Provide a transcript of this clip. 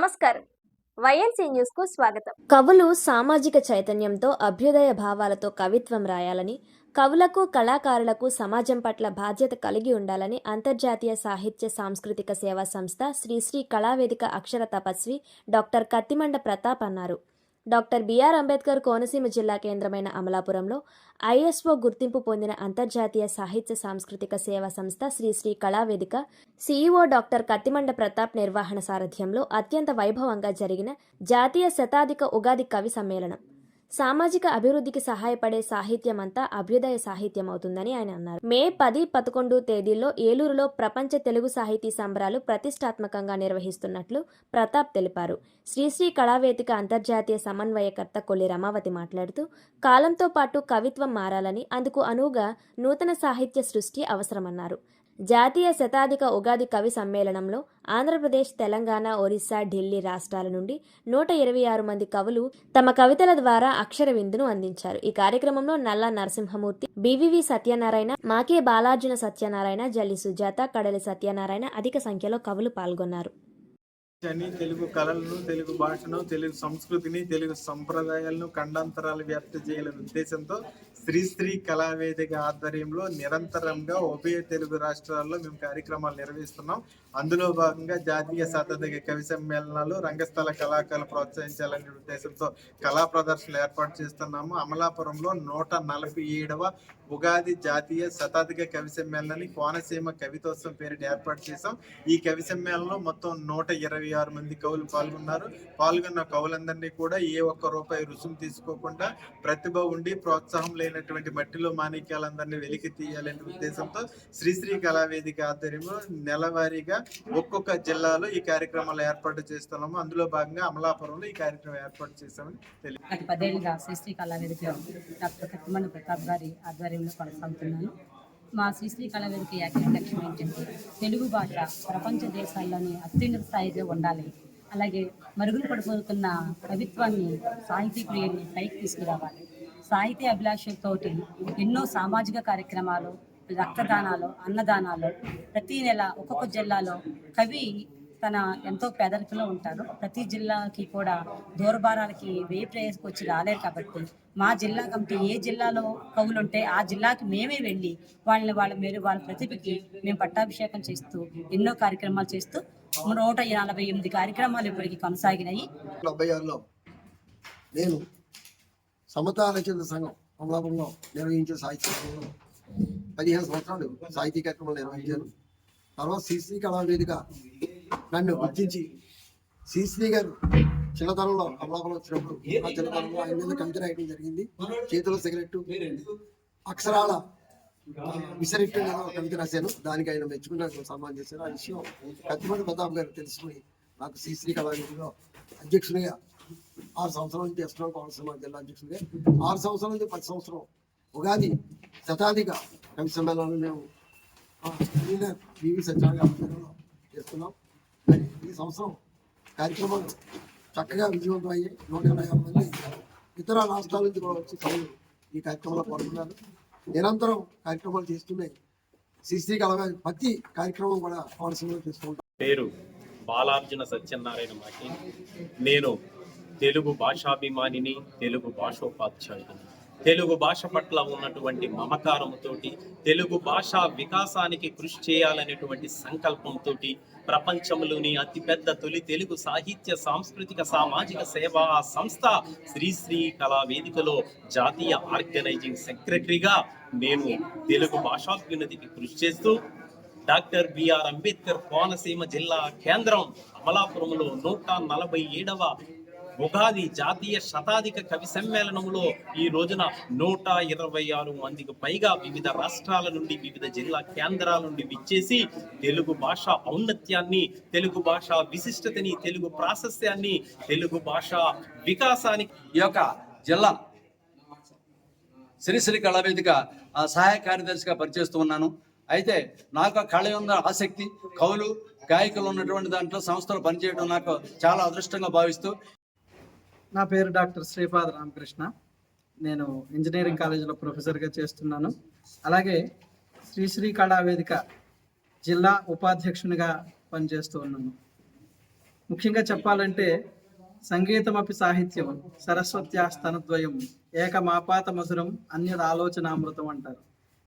నమస్కారం. వైఎన్సీ న్యూస్కు స్వాగతం. కవులు సామాజిక చైతన్యంతో అభ్యుదయ భావాలతో కవిత్వం రాయాలని కవులకు కళాకారులకు సమాజం పట్ల బాధ్యత కలిగి ఉండాలని అంతర్జాతీయ సాహిత్య సాంస్కృతిక సేవా సంస్థ శ్రీశ్రీ కళావేదిక అక్షర తపస్వి డాక్టర్ కత్తిమండ ప్రతాప్ అన్నారు. డాక్టర్ బిఆర్ అంబేద్కర్ కోనసీమ జిల్లా కేంద్రమైన అమలాపురంలో ఐఎస్ఓ గుర్తింపు పొందిన అంతర్జాతీయ సాహిత్య సాంస్కృతిక సేవా సంస్థ శ్రీశ్రీ కళావేదిక సీఈఓ డాక్టర్ కత్తిమండ ప్రతాప్ నిర్వహణ సారథ్యంలో అత్యంత వైభవంగా జరిగిన జాతీయ శతాధిక ఉగాది కవి సమ్మేళనం. సామాజిక అభివృద్ధికి సహాయపడే సాహిత్యం అంతా అభ్యుదయ సాహిత్యం అవుతుందని ఆయన అన్నారు. మే పది పదకొండు తేదీల్లో ఏలూరులో ప్రపంచ తెలుగు సాహితీ సంబరాలు ప్రతిష్టాత్మకంగా నిర్వహిస్తున్నట్లు ప్రతాప్ తెలిపారు. శ్రీశ్రీ కళావేదిక అంతర్జాతీయ సమన్వయకర్త కొల్లి రమావతి మాట్లాడుతూ కాలంతో పాటు కవిత్వం మారాలని అందుకు అనువుగా నూతన సాహిత్య సృష్టి అవసరమన్నారు. జాతీయ శతాధిక ఉగాది కవి సమ్మేళనంలో ఆంధ్రప్రదేశ్ తెలంగాణ ఒరిస్సా ఢిల్లీ రాష్ట్రాల నుండి నూట ఇరవై ఆరు మంది కవులు తమ కవితల ద్వారా అక్షర విందును అందించారు. ఈ కార్యక్రమంలో నల్లా నరసింహమూర్తి బివివి సత్యనారాయణ మాకే బాలార్జున సత్యనారాయణ జల్లి సుజాత కడలి సత్యనారాయణ అధిక సంఖ్యలో కవులు పాల్గొన్నారు. తెలుగు కళలను తెలుగు భాషను తెలుగు సంస్కృతిని తెలుగు సంప్రదాయాలను ఖండాంతరాలు వ్యాప్తి చేయాలనే ఉద్దేశంతో శ్రీశ్రీ కళావేదిక ఆధ్వర్యంలో నిరంతరంగా ఉభయ తెలుగు రాష్ట్రాల్లో మేము కార్యక్రమాలు నిర్వహిస్తున్నాం. అందులో భాగంగా జాతీయ శతాధిక కవి సమ్మేళనాలు రంగస్థల కళాకారులు ప్రోత్సహించాలనే ఉద్దేశంతో కళా ప్రదర్శనలు ఏర్పాటు చేస్తున్నాము. అమలాపురంలో నూట నలభై ఏడవ ఉగాది జాతీయ శతాధిక కవి సమ్మేళనాన్ని కోనసీమ కవితోత్సవం పేరిట ఏర్పాటు చేశాం. ఈ కవి సమ్మేళనంలో మొత్తం నూట ఇరవై ఆరు మంది కవులు పాల్గొన్నారు. పాల్గొన్న కవులందరినీ కూడా ఏ ఒక్క రూపాయి రుసుము తీసుకోకుండా ప్రతిభ ఉండి ప్రోత్సాహం లేనటువంటి మట్టిలో మాణిక్యాలందరినీ వెలికి తీయాలనే ఉద్దేశంతో శ్రీశ్రీ కళావేదిక ఆధ్వర్యంలో నెలవారీగా ఒక్కొక్క జిల్లాలో ఈ కార్యక్రమాలు ఏర్పాటు చేస్తున్నాము. అందులో భాగంగా అమలాపురంలో ఈ కార్యక్రమం ఏర్పాటు చేస్తామని తెలియదు పదేళ్ళుగా శ్రీశ్రీ కళావేదికలో డాక్టర్ కత్తిమణి ప్రతాప్ గారి ఆధ్వర్యంలో కొనసాగుతున్నాను. మా శ్రీశ్రీ కళావేదిక ఏకైక లక్ష్యం ఏంటంటే తెలుగు భాష ప్రపంచ దేశాల్లోనే అత్యున్నత స్థాయిలో ఉండాలి. అలాగే మరుగులు పడిపోతున్న కవిత్వాన్ని సాహితీ ప్రియుల్ని పైకి తీసుకురావాలి. సాహితీ అభిలాషతోటి ఎన్నో సామాజిక కార్యక్రమాలు రక్తదానాలు అన్నదానాలు. ప్రతి నెల ఒక్కొక్క జిల్లాలో కవి తన ఎంతో పేదరికంలో ఉంటారు ప్రతి జిల్లాకి కూడా దూరభారాలకి వే ప్రయాసకు వచ్చి రాలేరు కాబట్టి మా జిల్లా కమిటీ ఏ జిల్లాలో కవులు ఉంటే ఆ జిల్లాకి మేమే వెళ్ళి వాళ్ళని వాళ్ళ మీరు వాళ్ళ ప్రతిభకి మేము పట్టాభిషేకం చేస్తూ ఎన్నో కార్యక్రమాలు చేస్తూ నూట నలభై ఎనిమిది కార్యక్రమాలు ఇప్పటికి కొనసాగినాయి. నేను సమత రచన సంఘం అమలాపురంలో నిర్వహించే సాహిత్య సంఘంలో పదిహేను సంవత్సరాలు సాహితీ కార్యక్రమాలు నిర్వహించాను తర్వాత శ్రీశ్రీ కళావేదిక నన్ను గుర్తించి శ్రీశ్రీ గారు చిన్నతనంలో అమలాపురం వచ్చినప్పుడు ఆ చిన్నతనంలో ఆయన మీద కవిత రాయడం జరిగింది. చేతిలో సిగరెట్ అక్షరాల ఆ, విసరెట్టు కవిత రాశాను. దానికి ఆయన మెచ్చుకుని నాకు సన్మానం చేశారు. ఆ విషయం కత్తిమండి ప్రతాప్ గారు తెలుసుకుని నాకు శ్రీశ్రీ కళావేదికలో అధ్యక్షునిగా ఆరు సంవత్సరాల నుంచి చేస్తున్నాను కోనసీమ జిల్లా అధ్యక్షుడే ఆరు సంవత్సరాల నుంచి పది సంవత్సరం ఉగాది శతాధిక కవి సమ్మేళనాలు మేము పివి సత్యాన్ని చేస్తున్నాం. మరి ఈ సంవత్సరం కార్యక్రమాలు చక్కగా విజయవంతం అయ్యాయి నూట ఎనభై ఆరు మంది ఇతర రాష్ట్రాల నుంచి కూడా వచ్చి కవులు ఈ కార్యక్రమంలో పాల్గొన్నారు. నిరంతరం కార్యక్రమాలు చేస్తున్నాయి శ్రీశ్రీ కళగా ప్రతి కార్యక్రమం కూడా కోనసీమలో చేసుకుంటాం పేరు బాలార్జున సత్యనారాయణ మాకి. నేను తెలుగు భాషాభిమానిని తెలుగు భాషోపాధ్యాయుడిని. తెలుగు భాష పట్ల ఉన్నటువంటి మమకారంతో తెలుగు భాష వికాసానికి కృషి చేయాలనేటువంటి సంకల్పంతో ప్రపంచంలోని అతిపెద్ద తొలి తెలుగు సాహిత్య సాంస్కృతిక సామాజిక సేవా సంస్థ శ్రీశ్రీ కళా వేదికలో జాతీయ ఆర్గనైజింగ్ సెక్రటరీగా నేను తెలుగు భాషాభ్యున్నతికి కృషి చేస్తూ డాక్టర్ బిఆర్ అంబేద్కర్ కోనసీమ జిల్లా కేంద్రం అమలాపురంలో నూట నలభై ఏడవ ఉగాది జాతీయ శతాధిక కవి సమ్మేళనంలో ఈ రోజున నూట ఇరవై ఆరు మందికి పైగా వివిధ రాష్ట్రాల నుండి వివిధ జిల్లా కేంద్రాల నుండి విచ్చేసి తెలుగు భాష ఔన్నత్యాన్ని తెలుగు భాష విశిష్టతని తెలుగు ప్రాశస్త్యాన్ని తెలుగు భాష వికాసానికి ఈ యొక్క జిల్లా శ్రీశ్రీ కళావేదిక సహాయ కార్యదర్శిగా పనిచేస్తూ ఉన్నాను. అయితే నాకు కళ ఉన్న ఆసక్తి కవులు గాయకులు ఉన్నటువంటి దాంట్లో సంస్థలు పనిచేయడం నాకు చాలా అదృష్టంగా భావిస్తూ నా పేరు డాక్టర్ శ్రీపాద రామకృష్ణ. నేను ఇంజనీరింగ్ కాలేజీలో ప్రొఫెసర్గా చేస్తున్నాను. అలాగే శ్రీశ్రీ కళావేదిక జిల్లా ఉపాధ్యక్షునిగా పనిచేస్తూ ఉన్నాను. ముఖ్యంగా చెప్పాలంటే సంగీతమపి సాహిత్యం సరస్వత్యాస్తనద్వయం ఏకమాపాత మధురం అన్యద ఆలోచనామృతం అంటారు.